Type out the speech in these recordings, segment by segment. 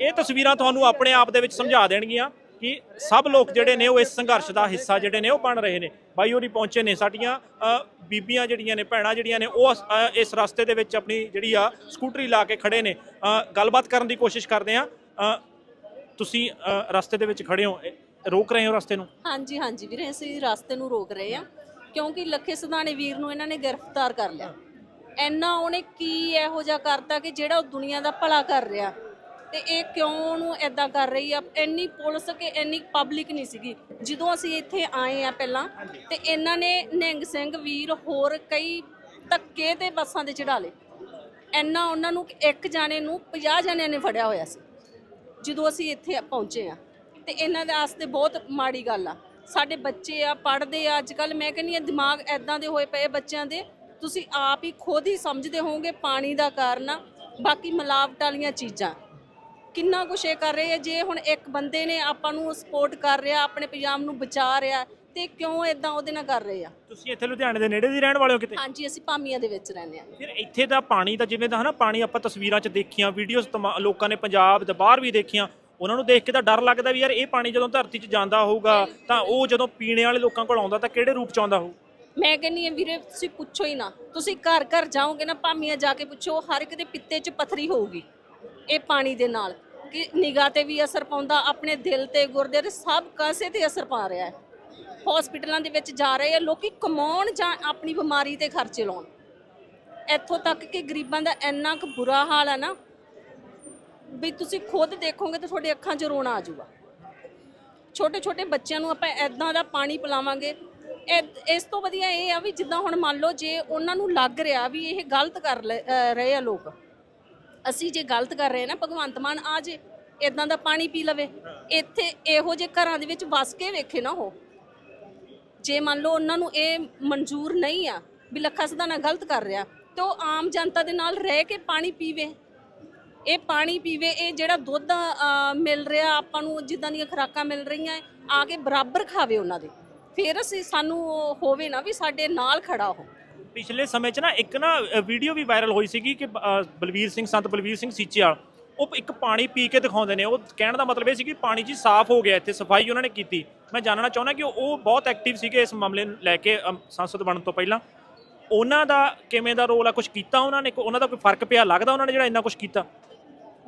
ਇਹ ਤਸਵੀਰਾਂ ਤੁਹਾਨੂੰ ਆਪਣੇ ਆਪ ਦੇ ਵਿੱਚ ਸਮਝਾ ਦੇਣਗੀਆਂ ਕਿ ਸਭ ਲੋਕ ਜਿਹੜੇ ਨੇ ਉਹ ਇਸ ਸੰਘਰਸ਼ ਦਾ ਹਿੱਸਾ ਜਿਹੜੇ ਨੇ ਉਹ ਬਣ ਰਹੇ ਨੇ। ਬਾਈ ਹੋਰੀ ਪਹੁੰਚੇ ਨੇ ਸਾਡੀਆਂ ਬੀਬੀਆਂ ਜਿਹੜੀਆਂ ਨੇ, ਭੈਣਾਂ ਜਿਹੜੀਆਂ ਨੇ, ਉਹ ਇਸ ਰਸਤੇ ਦੇ ਵਿੱਚ ਆਪਣੀ ਜਿਹੜੀ ਆ ਸਕੂਟਰੀ ਲਾ ਕੇ ਖੜੇ ਨੇ। ਗੱਲਬਾਤ ਕਰਨ ਦੀ ਕੋਸ਼ਿਸ਼ ਕਰਦੇ ਆ ਤੁਸੀਂ ਰਸਤੇ ਦੇ ਵਿੱਚ ਖੜੇ ਹੋ। ਰੋਕ ਰਹੇ ਹੋ ਰਸਤੇ ਨੂੰ? ਹਾਂਜੀ ਹਾਂਜੀ ਵੀਰੇ, ਅਸੀਂ ਰਸਤੇ ਨੂੰ ਰੋਕ ਰਹੇ ਆ ਕਿਉਂਕਿ ਲੱਖੇ ਸਦਾਣੇ ਵੀਰ ਨੂੰ ਇਹਨਾਂ ਨੇ ਗ੍ਰਿਫਤਾਰ ਕਰ ਲਿਆ। ਐਨਾ ਉਹਨੇ ਕੀ ਇਹੋ ਜਿਹਾ ਕਰਤਾ ਕਿ ਜਿਹੜਾ ਉਹ ਦੁਨੀਆ ਦਾ ਭਲਾ ਕਰ ਰਿਹਾ। ਤੇ ਇਹ ਕਿਉਂ ਉਹਨੂੰ ਐਦਾਂ ਕਰ ਰਹੀ ਆ? ਇੰਨੀ ਪੁਲਿਸ ਕਿ ਇੰਨੀ ਪਬਲਿਕ ਨਹੀਂ ਸੀਗੀ। ਜਦੋਂ ਅਸੀਂ ਇੱਥੇ ਆਏ ਆ ਪਹਿਲਾਂ, ਤੇ ਇਹਨਾਂ ਨੇ ਨਿਹੰਗ ਸਿੰਘ ਵੀਰ ਹੋਰ ਕਈ ਧੱਕੇ ਤੇ ਬੱਸਾਂ ਦੇ ਚੜਾ ਲਏ। ਇੰਨਾ ਉਹਨਾਂ ਨੂੰ ਇੱਕ ਜਾਣੇ ਨੂੰ 50 ਜਣਿਆਂ ਨੇ ਫੜਿਆ ਹੋਇਆ ਸੀ। ਜਦੋਂ ਅਸੀਂ ਇੱਥੇ ਪਹੁੰਚੇ ਆ, ਤੇ ਇਹਨਾਂ ਦੇ ਵਾਸਤੇ ਬਹੁਤ ਮਾੜੀ ਗੱਲ ਆ। ਸਾਡੇ ਬੱਚੇ ਆ, ਪੜ੍ਹਦੇ ਆ ਅੱਜ ਕੱਲ ਮੈਂ ਕਹਿੰਦੀ ਆ ਦਿਮਾਗ ਐਦਾਂ ਦੇ ਹੋਏ ਪਏ ਬੱਚਿਆਂ ਦੇ। ਤੁਸੀਂ ਆਪ ਹੀ ਖੁਦ ਹੀ ਸਮਝਦੇ ਹੋਵੋਗੇ ਪਾਣੀ ਦਾ ਕਾਰਨ ਆ, ਬਾਕੀ ਮਿਲਾਵਟ ਵਾਲੀਆਂ ਚੀਜ਼ਾਂ। ਕਿੰਨਾ ਕੁਛ ਇਹ ਕਰ ਰਹੇ ਆ ਜੇ ਹੁਣ ਇੱਕ ਬੰਦੇ ਨੇ ਆਪਾਂ ਨੂੰ ਸਪੋਰਟ ਕਰ ਰਿਹਾ ਆਪਣੇ ਪੰਜਾਬ ਨੂੰ ਬਚਾ ਰਿਹਾ ਤੇ ਕਿਉਂ ਇਦਾਂ ਉਹਦੇ ਨਾਲ ਕਰ ਰਹੇ ਆ? ਤੁਸੀਂ ਇੱਥੇ ਲੁਧਿਆਣੇ ਦੇ ਨੇੜੇ ਦੀ ਰਹਿਣ ਵਾਲੇ ਹੋ ਕਿਤੇ? ਹਾਂਜੀ ਅਸੀਂ ਭਾਮੀਆਂ ਦੇ ਵਿੱਚ ਰਹਿੰਦੇ ਆ ਫਿਰ ਇੱਥੇ ਦਾ ਪਾਣੀ ਤਾਂ ਜਿਵੇਂ ਦਾ ਹਨਾ ਪਾਣੀ ਆਪਾਂ ਤਸਵੀਰਾਂ 'ਚ ਦੇਖੀਆਂ ਵੀਡੀਓਜ਼ ਲੋਕਾਂ ਨੇ ਪੰਜਾਬ ਦੇ ਬਾਹਰ ਵੀ ਦੇਖੀਆਂ ਉਹਨਾਂ ਨੂੰ ਦੇਖ ਕੇ ਤਾਂ ਡਰ ਲੱਗਦਾ ਵੀ ਯਾਰ ਇਹ ਪਾਣੀ ਜਦੋਂ ਧਰਤੀ 'ਚ ਜਾਂਦਾ ਹੋਊਗਾ ਤਾਂ ਉਹ ਜਦੋਂ ਪੀਣੇ ਵਾਲੇ ਲੋਕਾਂ ਕੋਲ ਆਉਂਦਾ ਤਾਂ ਕਿਹੜੇ ਰੂਪ 'ਚ ਆਉਂਦਾ ਹੋਊ? ਮੈਂ ਕਹਿੰਨੀ ਆ ਵੀਰੇ ਤੁਸੀਂ ਪੁੱਛੋ ਹੀ ਨਾ। ਤੁਸੀਂ ਘਰ ਘਰ ਜਾਓਗੇ ਨਾ ਭਾਮੀਆਂ ਜਾ ਕੇ ਪੁੱਛੋ ਹਰ ਇੱਕ ਦੇ ਪਿੱਤੇ 'ਚ ਪਥਰੀ ਹੋਊਗੀ ਇਹ ਪਾਣੀ ਦੇ ਨਾਲ। ਕਿ ਨਿਗਾਹ ਤੇ ਵੀ ਅਸਰ ਪਾਉਂਦਾ, ਆਪਣੇ ਦਿਲ ਤੇ, ਗੁਰਦੇ ਤੇ, ਸਭ ਕਾਸੇ ਤੇ ਅਸਰ ਪਾ ਰਿਹਾ ਹੈ। ਹਸਪੀਟਲਾਂ ਦੇ ਵਿੱਚ ਜਾ ਰਹੇ ਆ, ਲੋਕੀ ਕਮਾਉਣ ਜਾਂ ਆਪਣੀ ਬਿਮਾਰੀ ਤੇ ਖਰਚੇ ਲਾਉਣ। ਇੱਥੋਂ ਤੱਕ ਕਿ ਗਰੀਬਾਂ ਦਾ ਇੰਨਾ ਕੁ ਬੁਰਾ ਹਾਲ ਹੈ ਨਾ, ਵੀ ਤੁਸੀਂ ਖੁਦ ਦੇਖੋਗੇ ਤਾਂ ਤੁਹਾਡੇ ਅੱਖਾਂ 'ਚ ਰੋਣਾ ਆ ਜਾਊਗਾ। ਛੋਟੇ ਛੋਟੇ ਬੱਚਿਆਂ ਨੂੰ ਆਪਾਂ ਐਦਾਂ ਦਾ ਪਾਣੀ ਪਿਲਾਵਾਂਗੇ। ਇਹ- ਇਸ ਤੋਂ ਵਧੀਆ ਇਹ ਆ ਵੀ ਜਿੱਦਾਂ ਹੁਣ ਮੰਨ ਲਓ ਜੇ ਉਹਨਾਂ ਨੂੰ ਲੱਗ ਰਿਹਾ ਵੀ ਇਹ ਗਲਤ ਕਰ ਲੈ- ਰਹੇ ਆ ਲੋਕ ਅਸੀਂ ਜੇ ਗਲਤ ਕਰ ਰਹੇ ਆ ਨਾ, ਭਗਵੰਤ ਮਾਨ ਆ ਜੇ ਇਦਾਂ ਦਾ ਪਾਣੀ ਪੀ ਲਵੇ। ਇੱਥੇ ਇਹੋ ਜਿਹੇ ਘਰਾਂ ਦੇ ਵਿੱਚ ਵਸ ਕੇ ਵੇਖੇ ਨਾ ਉਹ। ਜੇ ਮੰਨ ਲਓ ਉਹਨਾਂ ਨੂੰ ਇਹ ਮਨਜ਼ੂਰ ਨਹੀਂ ਆ ਵੀ ਲੱਖਾ ਸਦਾਨਾ ਗਲਤ ਕਰ ਰਿਹਾ, ਤੇ ਉਹ ਆਮ ਜਨਤਾ ਦੇ ਨਾਲ ਰਹਿ ਕੇ ਪਾਣੀ ਪੀਵੇ। ਇਹ ਪਾਣੀ ਪੀਵੇ, ਇਹ ਜਿਹੜਾ ਦੁੱਧ ਮਿਲ ਰਿਹਾ ਆਪਾਂ ਨੂੰ, ਜਿੱਦਾਂ ਦੀਆਂ ਖੁਰਾਕਾਂ ਮਿਲ ਰਹੀਆਂ, ਆ ਕੇ ਬਰਾਬਰ ਖਾਵੇ ਉਹਨਾਂ ਦੇ। ਫਿਰ ਅਸੀਂ, ਸਾਨੂੰ ਹੋਵੇ ਨਾ ਵੀ ਸਾਡੇ ਨਾਲ ਖੜਾ ਹੋ ਪਿਛਲੇ ਸਮੇਂ 'ਚ ਨਾ ਇੱਕ ਨਾ ਵੀਡੀਓ ਵੀ ਵਾਇਰਲ ਹੋਈ ਸੀਗੀ ਕਿ ਅ, ਬਲਵੀਰ ਸਿੰਘ ਸੰਤ ਬਲਵੀਰ ਸਿੰਘ ਸੀਚੇਵਾਲ ਉਹ ਇੱਕ ਪਾਣੀ ਪੀ ਕੇ ਦਿਖਾਉਂਦੇ ਨੇ। ਉਹ ਕਹਿਣ ਦਾ ਮਤਲਬ ਇਹ ਸੀ ਕਿ ਪਾਣੀ ਜੀ ਸਾਫ਼ ਹੋ ਗਿਆ ਇੱਥੇ ਸਫ਼ਾਈ ਉਹਨਾਂ ਨੇ ਕੀਤੀ। ਮੈਂ ਜਾਣਨਾ ਚਾਹੁੰਦਾ ਕਿ ਉਹ ਬਹੁਤ ਐਕਟਿਵ ਸੀਗੇ ਇਸ ਮਾਮਲੇ ਨੂੰ ਲੈ ਕੇ ਅਮ, ਸੰਸਦ ਬਣਨ ਤੋਂ ਪਹਿਲਾਂ। ਉਹਨਾਂ ਦਾ ਕਿਵੇਂ ਦਾ ਰੋਲ ਆ ਕੁਝ ਕੀਤਾ ਉਹਨਾਂ ਨੇ? ਉਹਨਾਂ ਦਾ ਕੋਈ ਫ਼ਰਕ ਪਿਆ? ਲੱਗਦਾ ਉਹਨਾਂ ਨੇ ਜਿਹੜਾ ਇੰਨਾ ਕੁਝ ਕੀਤਾ?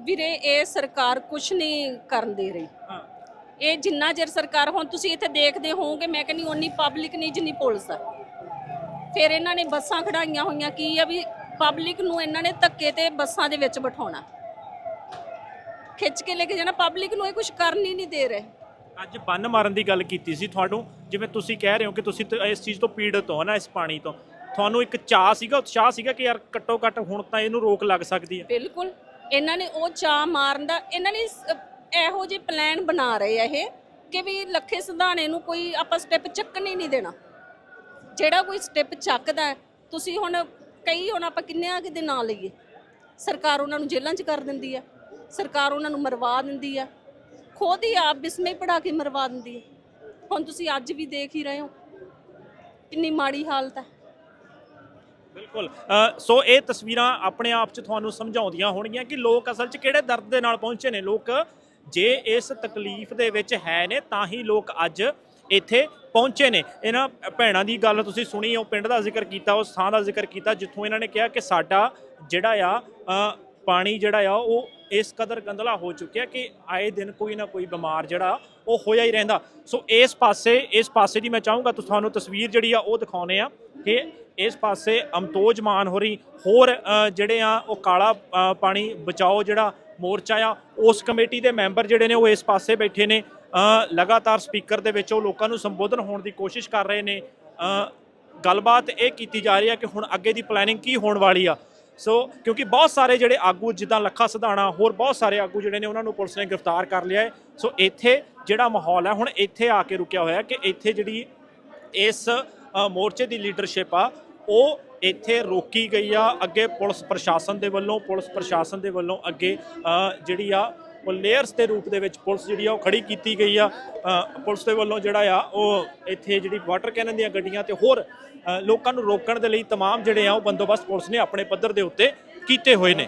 ਵੀਰੇ ਇਹ ਸਰਕਾਰ ਕੁਝ ਨਹੀਂ ਕਰਨ ਦੇ ਰਹੀ। ਹਾਂ। ਇਹ ਜਿੰਨਾ ਚਿਰ ਸਰਕਾਰ ਹੁਣ ਤੁਸੀਂ ਇੱਥੇ ਦੇਖਦੇ ਹੋਵੋਗੇ ਮੈਂ ਕਹਿੰਦੀ ਓਨੀ ਪਬਲਿਕ ਨਹੀਂ ਜਿੰਨੀ ਪੁਲਿਸ ਆ। ਫਿਰ ਇਹਨਾਂ ਨੇ ਬੱਸਾਂ ਖੜਾਈਆਂ ਹੋਈਆਂ ਕੀ ਆ ਵੀ ਪਬਲਿਕ ਨੂੰ ਇਹਨਾਂ ਨੇ ਧੱਕੇ ਤੇ ਬੱਸਾਂ ਦੇ ਵਿੱਚ ਬਿਠਾਉਣਾ। ਖਿੱਚ ਕੇ ਲੈ ਕੇ ਜਾਣਾ ਪਬਲਿਕ ਨੂੰ ਇਹ ਕੁਝ ਕਰਨ ਹੀ ਨਹੀਂ ਦੇ ਰਹੇ। ਅੱਜ ਬੰਨ ਮਾਰਨ ਦੀ ਗੱਲ ਕੀਤੀ ਸੀ ਤੁਹਾਨੂੰ ਜਿਵੇਂ ਤੁਸੀਂ ਕਹਿ ਰਹੇ ਹੋ ਕਿ ਤੁਸੀਂ ਤਾਂ ਇਸ ਚੀਜ਼ ਤੋਂ ਪੀੜਤ ਹੋ ਨਾ ਇਸ ਪਾਣੀ ਤੋਂ। ਤੁਹਾਨੂੰ ਇੱਕ ਚਾਹ ਸੀਗਾ ਉਤਸ਼ਾਹ ਸੀਗਾ ਕਿ ਯਾਰ ਘੱਟੋ ਘੱਟ ਹੁਣ ਤਾਂ ਇਹਨੂੰ ਰੋਕ ਲੱਗ ਸਕਦੀ ਹੈ। ਬਿਲਕੁਲ ਇਹਨਾਂ ਨੇ ਉਹ ਚਾ ਮਾਰਨ ਦਾ ਇਹਨਾਂ ਨੇ ਇਹੋ ਜਿਹੇ ਪਲਾਨ ਬਣਾ ਰਹੇ ਆ ਇਹ ਕਿ ਵੀ ਲੱਖੇ ਸੰਧਾਣੇ ਨੂੰ ਕੋਈ ਆਪਾਂ ਸਟੈਪ ਚੱਕਣ ਹੀ ਨਹੀਂ ਦੇਣਾ। ਜਿਹੜਾ ਕੋਈ ਸਟੈਪ ਚੱਕਦਾ ਤੁਸੀਂ ਹੁਣ ਕਈ ਹੁਣ ਆਪਾਂ ਕਿੰਨੇ ਆ ਦੇ ਨਾਂ ਲਈਏ। ਸਰਕਾਰ ਉਹਨਾਂ ਨੂੰ ਜੇਲ੍ਹਾਂ 'ਚ ਕਰ ਦਿੰਦੀ ਆ ਸਰਕਾਰ ਉਹਨਾਂ ਨੂੰ ਮਰਵਾ ਦਿੰਦੀ ਆ ਖੁਦ ਹੀ ਆਪ ਬਿਸਮੇ ਪੜਾ ਕੇ ਮਰਵਾ ਦਿੰਦੀ ਹੈ। ਹੁਣ ਤੁਸੀਂ ਅੱਜ ਵੀ ਦੇਖ ਹੀ ਰਹੇ ਹੋ, ਕਿੰਨੀ ਮਾੜੀ ਹਾਲਤ ਹੈ। ਬਿਲਕੁਲ। ਸੋ ਇਹ ਤਸਵੀਰਾਂ ਆਪਣੇ ਆਪ 'ਚ ਤੁਹਾਨੂੰ ਸਮਝਾਉਂਦੀਆਂ ਹੋਣਗੀਆਂ ਕਿ ਲੋਕ ਅਸਲ 'ਚ ਕਿਹੜੇ ਦਰਦ ਦੇ ਨਾਲ ਪਹੁੰਚੇ ਨੇ। ਲੋਕ ਜੇ ਇਸ ਤਕਲੀਫ ਦੇ ਵਿੱਚ ਹੈ ਨੇ, ਤਾਂ ਹੀ ਲੋਕ ਅੱਜ ਇੱਥੇ ਪਹੁੰਚੇ ਨੇ। ਇਹਨਾਂ ਭੈਣਾਂ ਦੀ ਗੱਲ ਤੁਸੀਂ ਸੁਣੀ, ਉਹ ਪਿੰਡ ਦਾ ਜ਼ਿਕਰ ਕੀਤਾ, ਉਸ ਥਾਂ ਦਾ ਜ਼ਿਕਰ ਕੀਤਾ, ਜਿੱਥੋਂ ਇਹਨਾਂ ਨੇ ਕਿਹਾ ਕਿ ਸਾਡਾ ਜਿਹੜਾ ਆ ਪਾਣੀ ਜਿਹੜਾ ਆ, ਉਹ ਇਸ ਕਦਰ ਗੰਦਲਾ ਹੋ ਚੁੱਕਿਆ ਕਿ ਆਏ ਦਿਨ ਕੋਈ ਨਾ ਕੋਈ ਬਿਮਾਰ ਜਿਹੜਾ, ਉਹ ਹੋਇਆ ਹੀ ਰਹਿੰਦਾ। ਸੋ ਇਸ ਪਾਸੇ ਇਸ ਪਾਸੇ ਦੀ ਮੈਂ ਚਾਹੂੰਗਾ ਤੁਹਾਨੂੰ ਤਸਵੀਰ ਜਿਹੜੀ ਆ, ਉਹ ਦਿਖਾਉਨੇ ਆ ਕਿ ਇਸ ਪਾਸੇ ਅਮਤੋਜ ਮਾਨ ਹੋਰੀ ਹੋਰ ਜਿਹੜੇ ਆ, ਉਹ ਕਾਲਾ ਪਾਣੀ ਬਚਾਓ ਜਿਹੜਾ ਮੋਰਚਾ ਆ, ਉਸ ਕਮੇਟੀ ਦੇ ਮੈਂਬਰ ਜਿਹੜੇ ਨੇ, ਉਹ ਇਸ ਪਾਸੇ ਬੈਠੇ ਨੇ। ਲਗਾਤਾਰ ਸਪੀਕਰ ਦੇ ਵਿੱਚ ਉਹ ਲੋਕਾਂ ਨੂੰ ਸੰਬੋਧਨ ਹੋਣ ਦੀ ਕੋਸ਼ਿਸ਼ ਕਰ ਰਹੇ ਨੇ। ਗੱਲਬਾਤ ਇਹ ਕੀਤੀ ਜਾ ਰਹੀ ਹੈ ਕਿ ਹੁਣ ਅੱਗੇ ਦੀ ਪਲੈਨਿੰਗ ਕੀ ਹੋਣ ਵਾਲੀ ਆ। ਸੋ, ਕਿਉਂਕਿ ਬਹੁਤ ਸਾਰੇ ਜਿਹੜੇ ਆਗੂ, ਜਿੱਦਾਂ ਲੱਖਾ ਸਿਧਾਣਾ, ਹੋਰ ਬਹੁਤ ਸਾਰੇ ਆਗੂ ਜਿਹੜੇ ਨੇ, ਉਹਨਾਂ ਨੂੰ ਪੁਲਿਸ ਨੇ ਗ੍ਰਿਫਤਾਰ ਕਰ ਲਿਆ ਹੈ। ਸੋ, ਇੱਥੇ ਜਿਹੜਾ ਮਾਹੌਲ ਹੈ, ਹੁਣ ਇੱਥੇ ਆ ਕੇ ਰੁਕਿਆ ਹੋਇਆ ਕਿ ਇੱਥੇ ਜਿਹੜੀ ਇਸ ਮੋਰਚੇ ਦੀ ਲੀਡਰਸ਼ਿਪ ਆ, ਉਹ ਇੱਥੇ ਰੋਕੀ ਗਈ ਆ। ਅੱਗੇ ਪੁਲਿਸ ਪ੍ਰਸ਼ਾਸਨ ਦੇ ਵੱਲੋਂ, ਪੁਲਿਸ ਪ੍ਰਸ਼ਾਸਨ ਦੇ ਵੱਲੋਂ ਅੱਗੇ ਜਿਹੜੀ ਆ ਉਹ ਲੇਅਰਸ ਦੇ ਰੂਪ ਦੇ ਵਿੱਚ ਪੁਲਿਸ ਜਿਹੜੀ ਆ ਉਹ ਖੜੀ ਕੀਤੀ ਗਈ ਆ ਅ, ਪੁਲਿਸ ਦੇ ਵੱਲੋਂ ਜਿਹੜਾ ਆ ਉਹ ਇੱਥੇ ਜਿਹੜੀ ਵਾਟਰ ਕੈਨਨ ਦੀਆਂ ਗੱਡੀਆਂ ਤੇ ਹੋਰ ਅ, ਲੋਕਾਂ ਨੂੰ ਰੋਕਣ ਦੇ ਲਈ तमाम ਜਿਹੜੇ ਆ ਉਹ ਬੰਦੋਬਸਤ ਪੁਲਿਸ ਨੇ ਆਪਣੇ ਪੱਧਰ ਦੇ ਉੱਤੇ ਕੀਤੇ ਹੋਏ ਨੇ